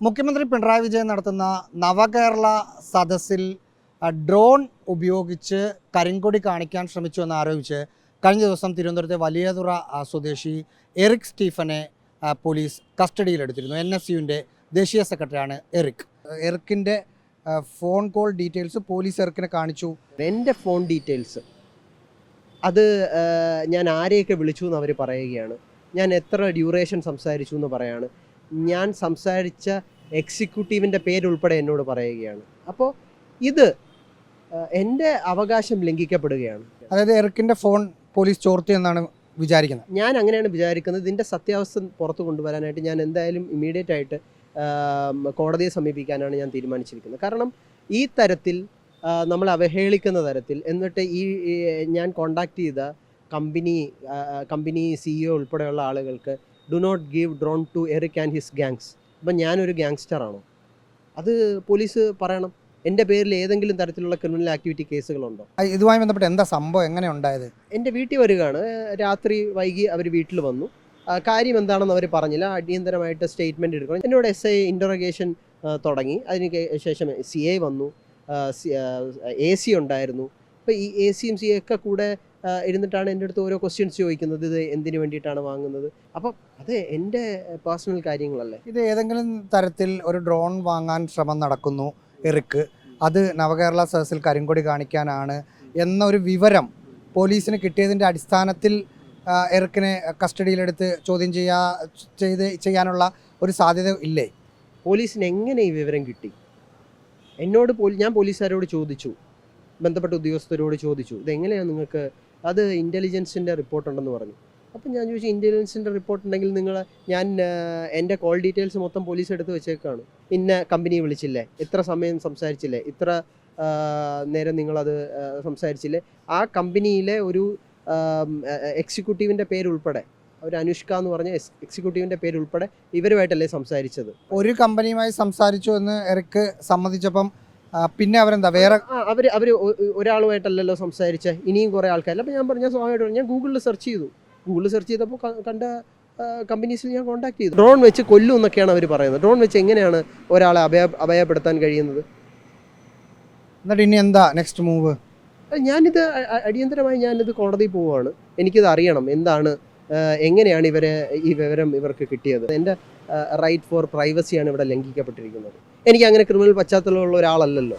മുഖ്യമന്ത്രി പിണറായി വിജയൻ നടത്തുന്ന നവകേരള സദസ്സിൽ ഡ്രോൺ ഉപയോഗിച്ച് കരിങ്കൊടി കാണിക്കാൻ ശ്രമിച്ചു എന്ന് ആരോപിച്ച് കഴിഞ്ഞ ദിവസം തിരുവനന്തപുരത്തെ വലിയതുറ സ്വദേശി എറിക് സ്റ്റീഫനെ പോലീസ് കസ്റ്റഡിയിലെടുത്തിരുന്നു. എൻ എസ് യുവിന്റെ ദേശീയ സെക്രട്ടറിയാണ് എറിക്. എറിക്കിന്റെ ഫോൺ കോൾ ഡീറ്റെയിൽസ് പോലീസ് എറിക്കിനെ കാണിച്ചു. എന്റെ ഫോൺ ഡീറ്റെയിൽസ് അത് ഞാൻ ആരെയൊക്കെ വിളിച്ചു എന്ന് അവർ പറയുകയാണ്. ഞാൻ എത്ര ഡ്യൂറേഷൻ സംസാരിച്ചു എന്ന് പറയാണ്. ഞാൻ സംസാരിച്ച എക്സിക്യൂട്ടീവിന്റെ പേരുൾപ്പെടെ എന്നോട് പറയുകയാണ്. അപ്പോൾ ഇത് എന്റെ അവകാശം ലംഘിക്കപ്പെടുകയാണ്. അതായത് എറിക്കിന്റെ ഫോൺ പോലീസ് ചോർത്തി എന്നാണ് വിചാരിക്കുന്നത്. ഞാൻ അങ്ങനെയാണ് വിചാരിക്കുന്നത്. ഇതിന്റെ സത്യാവസ്ഥ പുറത്തു കൊണ്ടുവരാനായിട്ട് ഞാൻ എന്തായാലും ഇമ്മീഡിയറ്റ് ആയിട്ട് കോടതിയെ സമീപിക്കാനാണ് ഞാൻ തീരുമാനിച്ചിരിക്കുന്നത്. കാരണം ഈ തരത്തിൽ നമ്മൾ അവഹേളിക്കുന്ന തരത്തിൽ എന്നിട്ട് ഈ ഞാൻ കോണ്ടാക്ട് ചെയ്ത കമ്പനി കമ്പനി സിഇഒ ഉൾപ്പെടെയുള്ള ആളുകൾക്ക് do not give drone to Eric and his gangs അപ്പം ഞാനൊരു ഗ്യാങ്സ്റ്ററാണോ അത് പോലീസ് പറയണം. എന്റെ പേരിൽ ഏതെങ്കിലും തരത്തിലുള്ള ക്രിമിനൽ ആക്ടിവിറ്റി കേസുകളുണ്ടോ ഇതുമായി ബന്ധപ്പെട്ട് എന്താ സംഭവം? എങ്ങനെ ഉണ്ടായത്? എന്റെ വീട്ടിൽ വരികയാണ്. രാത്രി വൈകി അവർ വീട്ടിൽ വന്നു. കാര്യം എന്താണെന്ന് അവർ പറഞ്ഞില്ല. അടിയന്തരമായിട്ട് സ്റ്റേറ്റ്മെന്റ് എടുക്കണം. എന്നോട് എസ് ഐ ഇന്ററോഗേഷൻ തുടങ്ങി. അതിന് ശേഷം സി എ വന്നു. എ സി ഉണ്ടായിരുന്നു. അപ്പോൾ ഈ എ സിയും സി ഒക്കെ കൂടെ ഇരുന്നിട്ടാണ് എന്റെ അടുത്ത് ഓരോ ക്വസ്റ്റ്യൻസ് ചോദിക്കുന്നത്. ഇത് എന്തിനു വേണ്ടിയിട്ടാണ് വാങ്ങുന്നത്? അപ്പം അത് എന്റെ പേഴ്സണൽ കാര്യങ്ങളല്ലേ? ഇത് ഏതെങ്കിലും തരത്തിൽ ഒരു ഡ്രോൺ വാങ്ങാൻ ശ്രമം നടക്കുന്നു എറിക്ക്. അത് നവകേരള സദസ്സിൽ കരിങ്കൊടി കാണിക്കാനാണ് എന്നൊരു വിവരം പോലീസിന് കിട്ടിയതിന്റെ അടിസ്ഥാനത്തിൽ എറിക്കിനെ കസ്റ്റഡിയിലെടുത്ത് ചോദ്യം ചെയ്യാ ചെയ്ത് ചെയ്യാനുള്ള ഒരു സാധ്യത ഇല്ലേ? പോലീസിന് എങ്ങനെ ഈ വിവരം കിട്ടി? എന്നോട് ഞാൻ പോലീസുകാരോട് ചോദിച്ചു. ബന്ധപ്പെട്ട ഉദ്യോഗസ്ഥരോട് ചോദിച്ചു. ഇതെങ്ങനെയാണ് നിങ്ങൾക്ക് അത് ഇന്റലിജൻസിന്റെ റിപ്പോർട്ടുണ്ടെന്ന് പറഞ്ഞു. അപ്പം ഞാൻ ചോദിച്ചു ഇന്റലിജൻസിന്റെ റിപ്പോർട്ട് ഉണ്ടെങ്കിൽ നിങ്ങൾ ഞാൻ എന്റെ കോൾ ഡീറ്റെയിൽസ് മൊത്തം പോലീസ് എടുത്ത് വെച്ചേക്കാണ്. ഇന്ന കമ്പനി വിളിച്ചില്ലേ? ഇത്ര സമയം സംസാരിച്ചില്ലേ? ഇത്ര നേരം നിങ്ങളത് സംസാരിച്ചില്ലേ? ആ കമ്പനിയിലെ ഒരു എക്സിക്യൂട്ടീവിന്റെ പേരുൾപ്പെടെ ഒരു അനുഷ്ക എന്ന് പറഞ്ഞ എക്സിക്യൂട്ടീവിന്റെ പേരുൾപ്പെടെ ഇവരുമായിട്ടല്ലേ സംസാരിച്ചത്? ഒരു കമ്പനിയുമായി സംസാരിച്ചു എന്ന് എറിക്ക് സമ്മതിച്ചപ്പം പിന്നെ അവരെന്താ വേറെ അവർ അവർ അവർ ഒ- ഒ- ഒരാളുമായിട്ടല്ലല്ലോ സംസാരിച്ച ഇനിയും കുറേ ആൾക്കാർ അപ്പോൾ ഞാൻ പറഞ്ഞ സ്വാഭാവികമായിട്ട് ഞാൻ ഗൂഗിളിൽ സെർച്ച് ചെയ്തു. ഗൂഗിളിൽ സെർച്ച് ചെയ്തപ്പോൾ കണ്ട കമ്പനീസിൽ ഞാൻ കോൺടാക്ട് ചെയ്തു. ഡ്രോൺ വെച്ച് കൊല്ലും എന്നൊക്കെയാണ് അവർ പറയുന്നത്. ഡ്രോൺ വെച്ച് എങ്ങനെയാണ് ഒരാളെ അഭയ അഭയപ്പെടുത്താൻ കഴിയുന്നത്? എന്നിട്ട് ഇനി എന്താ നെക്സ്റ്റ് മൂവ് ഞാനിത് അടിയന്തരമായി ഞാനിത് കോടതിയിൽ പോവുകയാണ്. എനിക്കിത് അറിയണം എന്താണ് എങ്ങനെയാണ് ഇവരെ ഈ വിവരം ഇവർക്ക് കിട്ടിയത്. എന്റെ റൈറ്റ് ഫോർ പ്രൈവസിയാണ് ഇവിടെ ലംഘിക്കപ്പെട്ടിരിക്കുന്നത്. എനിക്ക് അങ്ങനെ ക്രിമിനൽ പശ്ചാത്തലമുള്ള ഒരാളല്ലല്ലോ.